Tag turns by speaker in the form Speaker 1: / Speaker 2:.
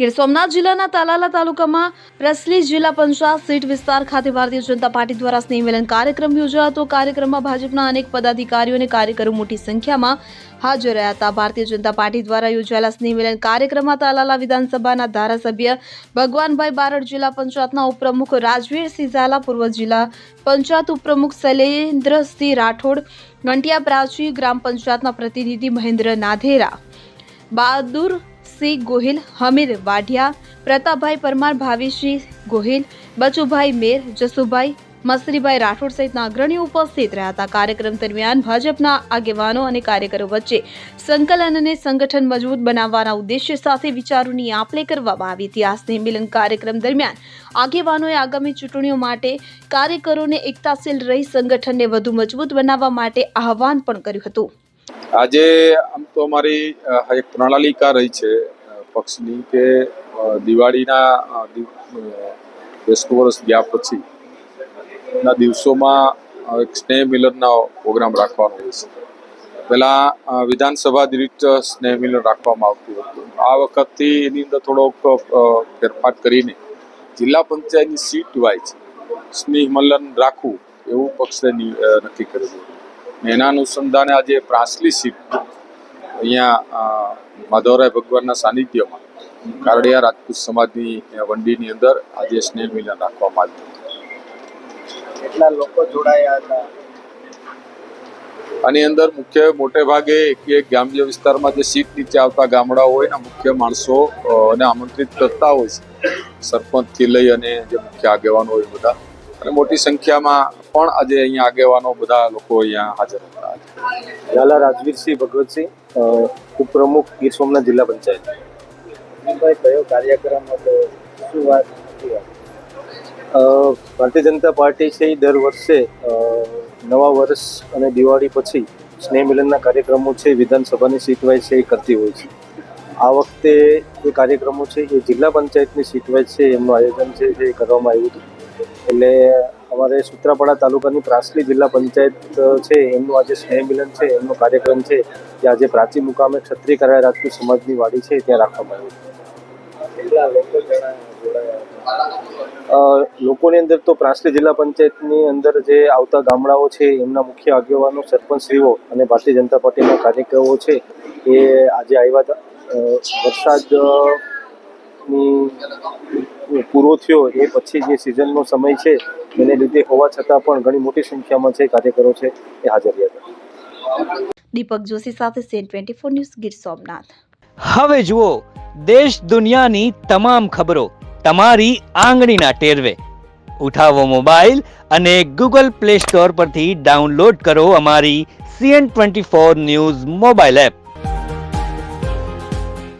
Speaker 1: ગીર સોમનાથ જિલ્લાના તાલાલા તાલુકામાં પ્રસલી જિલ્લા પંચાયત સીટ વિસ્તાર ખાતે ભારતીય જનતા પાર્ટી દ્વારા સ્નેહ મિલન કાર્યક્રમ યોજાયો હતો. કાર્યક્રમમાં ભાજપના અનેક પદાધિકારીઓ અને કાર્યકરો મોટી સંખ્યામાં હાજર રહ્યા હતા. ભારતીય જનતા પાર્ટી દ્વારા યોજાયેલા સ્નેહ મિલન કાર્યક્રમમાં તાલાલા વિધાનસભાના ધારાસભ્ય ભગવાનભાઈ બારડ જિલ્લા પંચાયતના ઉપપ્રમુખ રાજવીરસિંહ ઝાલા, પૂર્વ જિલ્લા પંચાયત ઉપપ્રમુખ શૈલેન્દ્રસિંહ રાઠોડ ગંટિયા પ્રાચી ગ્રામ પંચાયતના પ્રતિનિધિ મહેન્દ્ર નાધેરા, બહાદુર સિંહ ગોહિલ હમીર વાઢિયા, પ્રતાપભાઈ પરમાર ભાવેશસિંહ ગોહિલ, બચુભાઈ મેર, જસુભાઈ મસરીભાઈ રાઠોડ સહિતના અગ્રણીઓ ઉપસ્થિત રહ્યા હતા. કાર્યક્રમ દરમિયાન ભાજપના આગેવાનો અને કાર્યકરો વચ્ચે સંકલન અને સંગઠન મજબૂત બનાવવાના ઉદ્દેશ્ય સાથે વિચારોની આપ લે કરવામાં આવી. હતી આ સ્નેહ મિલન કાર્યક્રમ દરમિયાન આગેવાનોએ આગામી ચૂંટણીઓ માટે કાર્યકરોને એકતાશીલ રહી સંગઠનને વધુ મજબૂત બનાવવા માટે આહવાન પણ કર્યું હતું.
Speaker 2: આજે આમ તો અમારી એક પ્રણાલિકા રહી છે પક્ષની કે દિવાળીના દસમું વર્ષ ગયા પછી ના દિવસોમાં એક સ્નેહ મિલનનો પ્રોગ્રામ રાખવાનો હોય છે. પહેલાં વિધાનસભા દીઠ સ્નેહ મિલન રાખવામાં આવતું હતું. આ વખતથી એની અંદર થોડોક ફેરફાર કરીને જિલ્લા પંચાયતની સીટ વાઇઝ સ્નેહ મિલન રાખવું એવું પક્ષે નક્કી કર્યું એના અનુસંધાને આજે પ્રાસલી સીટ અહીંયા માધવરાય ભગવાનના સાનિધ્યમાં કારડિયા રાજપૂત સમાજની વંડીની અંદર આજે સ્નેહ મિલન રાખવામાં આવ્યું
Speaker 3: કેટલા લોકો જોડાયા હતા?
Speaker 2: આની અંદર મુખ્ય મોટે ભાગે એક એક ગ્રામ્ય વિસ્તારમાં જે સીટ નીચે આવતા ગામડાઓ હોય ને મુખ્ય માણસો અને ને આમંત્રિત કરતા હોય છે. સરપંચથી લઈ અને જે મુખ્ય આગેવાનો હોય બધા. અને મોટી સંખ્યામાં પણ આજે અહીંયા આગેવાનો બધા લોકો અહીંયા હાજર હતા.
Speaker 4: લાલા રાજવીરસિંહ ભગવતસિંહ ઉપપ્રમુખ ગીર સોમનાથ જિલ્લા પંચાયત.
Speaker 3: કયો કાર્યક્રમ હતો? શું વાત હતી? આ?
Speaker 4: અ, ભારતીય જનતા પાર્ટી છે એ દર વર્ષે નવા વર્ષ અને દિવાળી પછી સ્નેહ મિલનના કાર્યક્રમો છે વિધાનસભાની સીટ વાઇઝ છે એ કરતી હોય છે. આ વખતે જે કાર્યક્રમો છે એ જિલ્લા પંચાયતની સીટ વાઇઝ છે એમનું આયોજન છે એ કરવામાં આવ્યું હતું. એટલે અમારે સૂત્રાપાડા તાલુકાની પ્રાસલી જિલ્લા પંચાયત છે. એમનું આજે સ્નેહ મિલન છે એમનો કાર્યક્રમ છે જે આજે પ્રાચી મુકામે ક્ષત્રિય કરાય રાજપૂત સમાજની વાડી છે ત્યાં રાખવામાં આવ્યું લોકોની અંદર તો પ્રાસલી જિલ્લા પંચાયતની અંદર જે આવતા ગામડાઓ છે એમના મુખ્ય આગેવાનો સરપંચશ્રીઓ અને ભારતીય જનતા પાર્ટીના કાર્યકરો છે એ આજે આવ્યા હતા. વરસાદ પૂરો થયો એ પછી જે સિઝનનો સમય છે એને લીધે હોવા છતાં પણ ઘણી મોટી સંખ્યામાં છે કાર્યકરો છે એ હાજર રહ્યા હતા
Speaker 1: દીપક જોશી સાથે CN twenty four news Gir Somnath.
Speaker 5: હવે જુઓ દેશ દુનિયાની તમામ ખબરો તમારી આંગળીના ટેરવે. ઉઠાવો મોબાઈલ અને ગૂગલ પ્લે સ્ટોર પરથી ડાઉનલોડ કરો અમારી CN twenty four news mobile app.